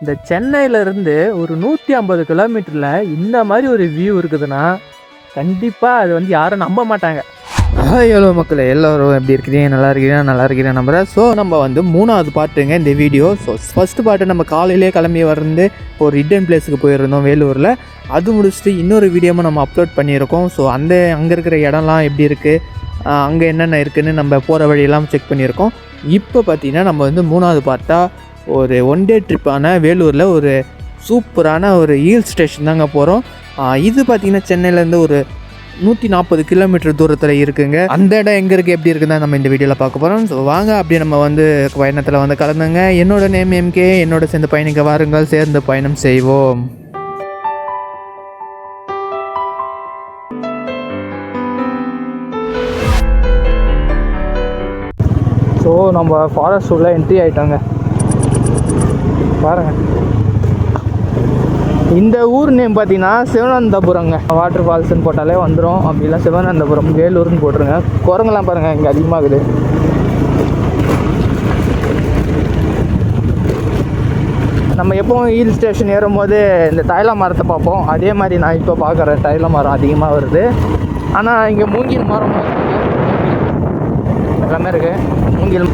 இந்த சென்னையிலேருந்து ஒரு நூற்றி ஐம்பது கிலோமீட்டரில் இந்த மாதிரி ஒரு வியூ இருக்குதுன்னா கண்டிப்பாக அது வந்து யாரும் நம்ப மாட்டாங்க. எவ்வளோ ஹலோ எல்லோரும் எப்படி இருக்கிறீங்க? நல்லா இருக்கிறீங்க நல்லா இருக்கிறேன் நம்புறேன். ஸோ நம்ம வந்து மூணாவது பாட்டுங்க இந்த வீடியோ ஸோ ஃபஸ்ட்டு பாட்டு நம்ம காலையிலே கிளம்பி வந்து ஒரு ரிட்டன் பிளேஸுக்கு போயிருந்தோம் வேலூரில். அது முடிச்சுட்டு இன்னொரு வீடியோவும் நம்ம அப்லோட் பண்ணியிருக்கோம். ஸோ அந்த அங்கே இருக்கிற இடம்லாம் எப்படி இருக்குது அங்கே என்னென்ன இருக்குதுன்னு நம்ம போகிற வழியெல்லாம் செக் பண்ணியிருக்கோம். இப்போ பார்த்தீங்கன்னா நம்ம வந்து மூணாவது பாட்டாக ஒரு ஒன் டே ட்ரிப்பான வேலூரில் ஒரு சூப்பரான ஒரு ஹில் ஸ்டேஷன் தாங்க போகிறோம் இது பார்த்திங்கன்னா சென்னையிலேருந்து ஒரு நூற்றி நாற்பது கிலோமீட்டர் தூரத்தில் இருக்குங்க. அந்த இடம் எங்கே இருக்குது எப்படி இருக்குன்னு நம்ம இந்த வீடியோவில் பார்க்க போகிறோம் ஸோ வாங்க அப்படியே நம்ம வந்து பயணத்தில் வந்து கலந்துங்க. என்னோட நேம் எம்கே என்னோட சேர்ந்து பயணிக்க வாருங்கள். சேர்ந்து பயணம் செய்வோம். ஸோ நம்ம ஃபாரஸ்ட் உள்ள என்ட்ரி ஆகிட்டோங்க பாருங்கள் இந்த ஊர் நேம் பார்த்தீங்கன்னா சிவனந்தபுரங்க. வாட்டர் ஃபால்ஸ்னு போட்டாலே வந்துடும் அப்படிலாம் சிவனந்தபுரம் வேலூர்னு போட்டுருங்க. குரங்கெல்லாம் பாருங்கள் இங்கே அதிகமாகுது. நம்ம எப்போவும் ஹில் ஸ்டேஷன் ஏறும்போது இந்த தைல மரத்தை பார்ப்போம். அதே மாதிரி நான் இப்போ பார்க்குறேன் தைல மரம் அதிகமாக வருது. ஆனால் இங்கே மூங்கில் மரம் எல்லாமே இருக்குது மூங்கில்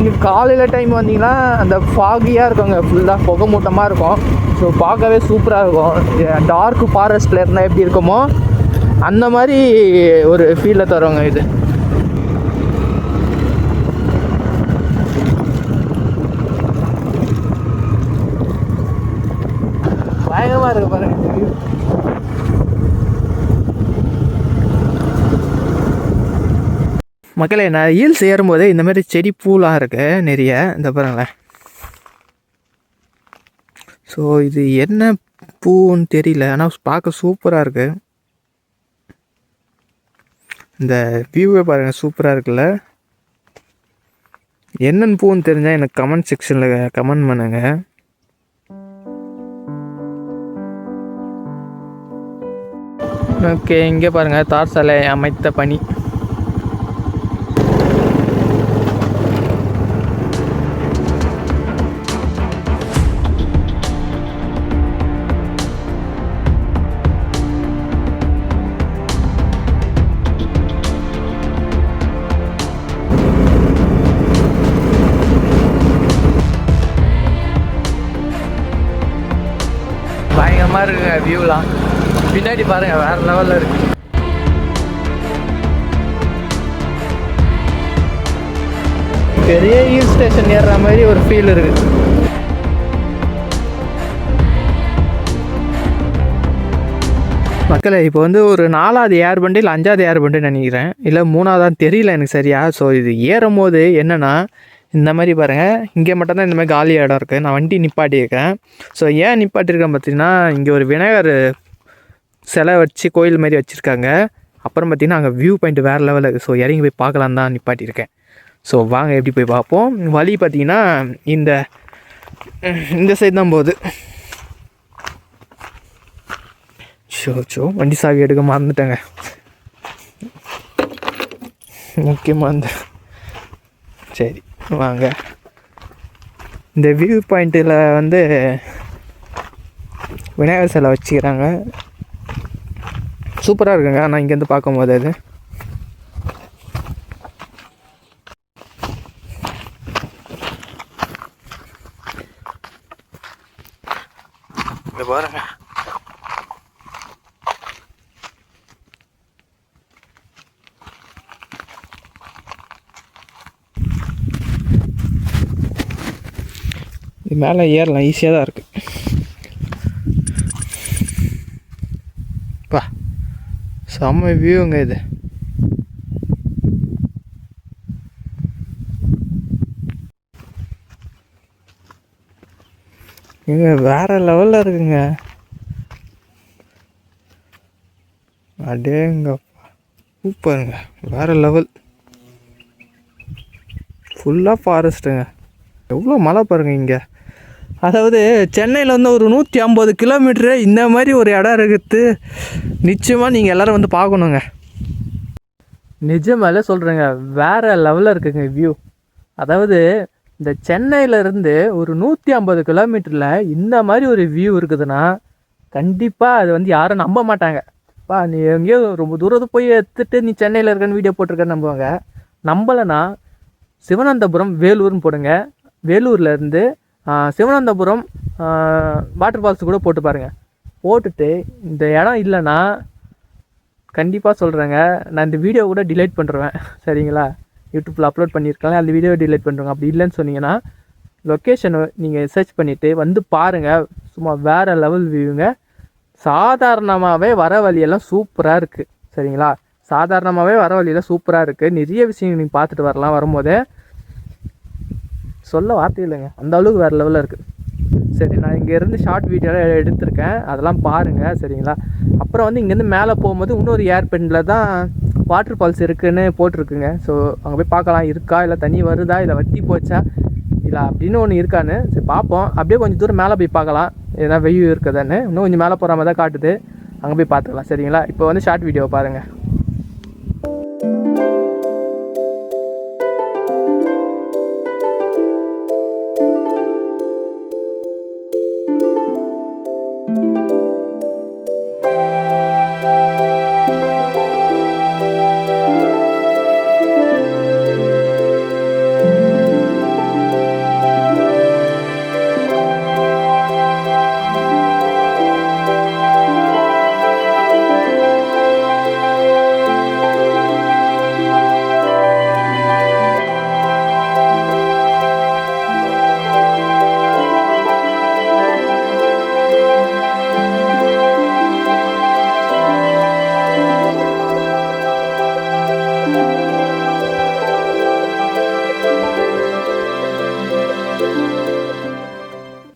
நீங்கள் காலையில் டைம் வந்தீங்கன்னா அந்த ஃபாகியாக இருக்குங்க. ஃபுல்லாக புகை மூட்டமாக இருக்கும். ஸோ பார்க்கவே சூப்பராக இருக்கும். டார்க் ஃபாரஸ்ட்டில் இருந்தால் எப்படி இருக்குமோ அந்த மாதிரி ஒரு ஃபீலை தருவாங்க இது. பயங்கரமாக இருக்கு பாருங்க. மக்களே நான் ஹீல்ஸ் ஏறும்போது இந்த மாதிரி செடி பூலாம் இருக்கு நிறைய. இந்த பாருங்களேன். ஸோ இது என்ன பூன்னு தெரியல. ஆனால் பார்க்க சூப்பராக இருக்கு. இந்த வியூவே பாருங்கள் சூப்பராக இருக்குல்ல. என்னென்னு பூன்னு தெரிஞ்சால் எனக்கு கமெண்ட் செக்ஷனில் கமெண்ட் பண்ணுங்க. ஓகே இங்கே பாருங்கள் தார் சாலை அமைத்த பணி. வியூலாம் பின்னாடி பாருங்க வேற லெவலில் இருக்கு. பெரிய ஹில் ஸ்டேஷன் ஏறுற மாதிரி ஒரு ஃபீல் இருக்கு. மக்களே இப்போ வந்து ஒரு நாலாவது ஏர் பண்டு இல்லை அஞ்சாவது ஏர் பண்டு நினைக்கிறேன். இல்லை மூணாவதான் தெரியல எனக்கு சரியா. ஸோ இது ஏறும் போது என்னென்னா இந்த மாதிரி பாருங்கள் இங்கே மட்டும்தான் இந்த மாதிரி காலி இடம் இருக்குது நான் வண்டி நிப்பாட்டியிருக்கேன். ஸோ ஏன் நிப்பாட்டியிருக்கேன் பார்த்தீங்கன்னா இங்கே ஒரு விநாயகர் சிலை வச்சு கோயில் மாதிரி வச்சுருக்காங்க. அப்புறம் பார்த்தீங்கன்னா அங்கே வியூ பாயிண்ட் வேறு லெவலில் ஸோ இறங்கி போய் பார்க்கலாம் தான் நிப்பாட்டியிருக்கேன். ஸோ வாங்க எப்படி போய் பார்ப்போம். வழி பார்த்தீங்கன்னா இந்த இந்த சைடு தான் போகுது. ஷோ ஷோ வண்டி சாவி எடுக்க மறந்துட்டேங்க. முக்கியமாக இந்த சரி. வாங்க. இந்த வியூ பாயிண்ட்டில் வந்து விநாயகர் சிலை வச்சுக்கிறாங்க. சூப்பராக இருக்குங்க. ஆனால் இங்கேருந்து பார்க்கும்போது அது. இது மேலே ஏறலாம் ஈஸியாக தான் இருக்குது பா செம்ம வியூங்க இது. இங்க வேற லெவலில் இருக்குங்க. அடேங்கப்பா சூப்பருங்க வேற லெவல் ஃபுல்லாக ஃபாரஸ்ட்டுங்க எவ்வளோ மழை பாருங்க இங்கே. அதாவது சென்னையில் வந்து ஒரு நூற்றி ஐம்பது கிலோமீட்டரு இந்த மாதிரி ஒரு இடம் இருக்குது. நிச்சயமாக நீங்கள் எல்லோரும் வந்து பார்க்கணுங்க. நிஜமாலே சொல்கிறேங்க வேறு லெவலில் இருக்குங்க வியூ அதாவது இந்த சென்னையிலேருந்து ஒரு நூற்றி ஐம்பது கிலோமீட்டரில் இந்த மாதிரி ஒரு வியூ இருக்குதுன்னா கண்டிப்பாக அது வந்து யாரும் நம்ப மாட்டாங்க. பா நீ எங்கேயோ ரொம்ப தூரத்து போய் எடுத்துட்டு நீ சென்னையில் இருக்கன்னு வீடியோ போட்டிருக்கன்னு நம்புவாங்க. நம்பலைன்னா சிவனந்தபுரம் வேலூர்னு போடுங்க. வேலூர்லேருந்து சிவனந்தபுரம் வாட்டர் ஃபால்ஸ் கூட போட்டு பாருங்கள் போட்டுட்டு இந்த இடம் இல்லைன்னா கண்டிப்பாக சொல்கிறேங்க நான் இந்த வீடியோ கூட டிலைட் பண்ணுறேன் சரிங்களா? யூடியூப்பில் அப்லோட் பண்ணியிருக்கலாம். அந்த வீடியோ டிலைட் பண்ணுறோம் அப்படி இல்லைன்னு சொன்னீங்கன்னா லொக்கேஷனை நீங்கள் சர்ச் பண்ணிவிட்டு வந்து பாருங்கள் சும்மா வேறு லெவல் வியூங்க சாதாரணமாகவே வர வழியெல்லாம் சூப்பராக இருக்குது சரிங்களா? சாதாரணமாகவே வர வழியெல்லாம் சூப்பராக இருக்குது நிறைய விஷயங்கள் நீங்கள் பார்த்துட்டு வரலாம் வரும்போதே. சொல்ல வார்த்தை இல்லைங்க. அந்த அளவுக்கு வேறு லெவலில் இருக்குது சரி நான் இங்கேருந்து ஷார்ட் வீடியோலாம் எடுத்திருக்கேன். அதெல்லாம் பாருங்கள் சரிங்களா? அப்புறம் வந்து இங்கேருந்து மேலே போகும்போது இன்னொரு ஏர்பெண்டில் தான் வாட்டர் ஃபால்ஸ் இருக்குதுன்னு போட்டிருக்குங்க. ஸோ அங்கே போய் பார்க்கலாம். இருக்கா? இல்லை தண்ணி வருதா? இல்லை வட்டி போச்சா? இல்லை அப்படின்னு ஒன்று இருக்கான்னு. சரி பார்ப்போம். அப்படியே கொஞ்சம் தூரம் மேலே போய் பார்க்கலாம். எதனா வெயில் இருக்குதான்னு. இன்னும் கொஞ்சம் மேலே போகிற மாதிரி தான் காட்டுது. அங்கே போய் பார்த்துக்கலாம் சரிங்களா? இப்போ வந்து ஷார்ட் வீடியோ பாருங்கள்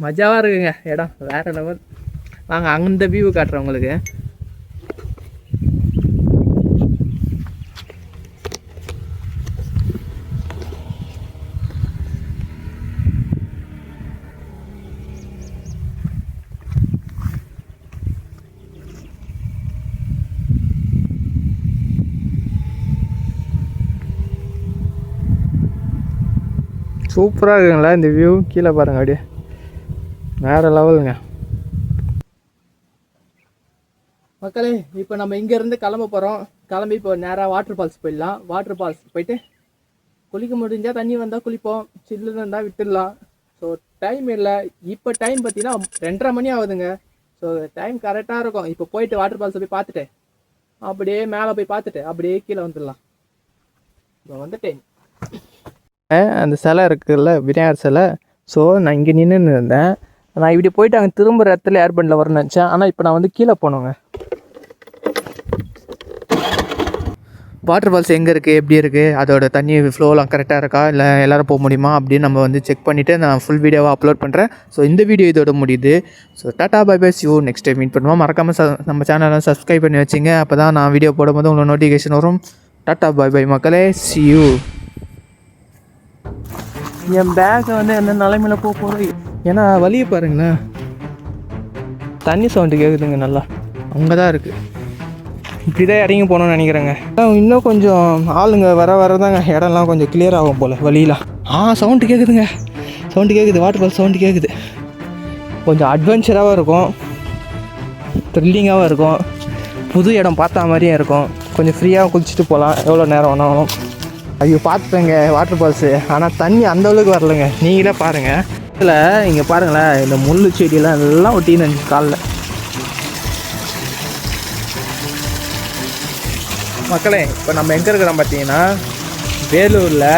மஜாவாக இருக்குங்க இடம் வேறு லெவல். வாங்க அந்த வியூ காட்டுறேன் உங்களுக்கு. சூப்பராக இருக்குங்களா இந்த வியூ கீழே பாருங்க அப்படியே. வேறு லெவலுங்க. மக்களே இப்போ நம்ம இங்கேருந்து கிளம்ப போகிறோம் கிளம்பி இப்போ நேராக வாட்டர் ஃபால்ஸ் போயிடலாம். வாட்டர் ஃபால்ஸ் போயிட்டு குளிக்க முடிஞ்சால் தண்ணி வந்தால் குளிப்போம். சில்லுன்னு இருந்தால் விட்டுடலாம். ஸோ டைம் இல்லை. இப்போ டைம் பார்த்தீங்கன்னா ரெண்டரை மணி ஆகுதுங்க. ஸோ டைம் கரெக்டாக இருக்கும். இப்போ போயிட்டு வாட்டர் ஃபால்ஸை போய் பார்த்துட்டு அப்படியே மேலே போய் பார்த்துட்டு அப்படியே கீழே வந்துடலாம். இப்போ வந்துட்டேன். அந்த சிலை இருக்குல்ல விநாயகர் சிலை. ஸோ நான் இங்கே நின்றுன்னு இருந்தேன். நான் இப்படி போயிட்டு அங்கே திரும்புகிற இடத்துல ஏர்பண்டில் வரணும்னு நினச்சேன். ஆனால் இப்போ நான் வந்து கீழே போனோங்க. வாட்டர் ஃபால்ஸ் எங்கே இருக்குது எப்படி இருக்குது அதோட தண்ணி ஃப்ளோலாம் கரெக்டாக இருக்கா? இல்லை எல்லோரும் போக முடியுமா? அப்படின்னு நம்ம வந்து செக் பண்ணிவிட்டு நான் ஃபுல் வீடியோவாக அப்லோட் பண்ணுறேன் ஸோ இந்த வீடியோ இதோட முடியுது. So tata bye bye you next time meet பண்ணுவோம். மறக்காமல் ச நம்ம சேனலை சப்ஸ்கிரைப் பண்ணி வச்சுங்க. அப்போ தான் நான் வீடியோ போடும்போது உங்களுக்கு நோட்டிஃபிகேஷன் வரும். டாட்டா பை பை மக்களே. சி யூ என் பேக்கை வந்து என்ன நிலைமையில போக போகுது? ஏன்னா வழியை பாருங்களேன் தண்ணி சவுண்டு கேட்குதுங்க நல்லா. அங்கே தான் இருக்குது இப்படி தான் இறங்கி போகணும்னு நினைக்கிறேங்க. இன்னும் கொஞ்சம் ஆளுங்க வர வர தாங்க இடம்லாம் கொஞ்சம் கிளியர் ஆகும் போல் வழியெலாம் ஆ சவுண்டு கேட்குதுங்க சவுண்டு கேட்குது வாட்டர் ஃபால் சவுண்டு கேட்குது கொஞ்சம் அட்வென்ச்சராகவும் இருக்கும். த்ரில்லிங்காகவும் இருக்கும். புது இடம் பார்த்த மாதிரியே இருக்கும். கொஞ்சம் ஃப்ரீயாக குளிச்சுட்டு போகலாம் எவ்வளோ நேரம் வேணாலும். ஐயோ பார்த்துட்டேங்க வாட்டர் ஃபால்ஸு ஆனால் தண்ணி அந்த அளவுக்கு வரலைங்க. நீங்களே பாருங்கள் இதில் இங்கே பாருங்களேன் இந்த முள்ளு செடியெல்லாம் எல்லாம் ஒட்டின்னு இருந்துச்சு காலில். மக்களே இப்போ நம்ம எங்கே இருக்கிறோம் பார்த்தீங்கன்னா வேலூரில்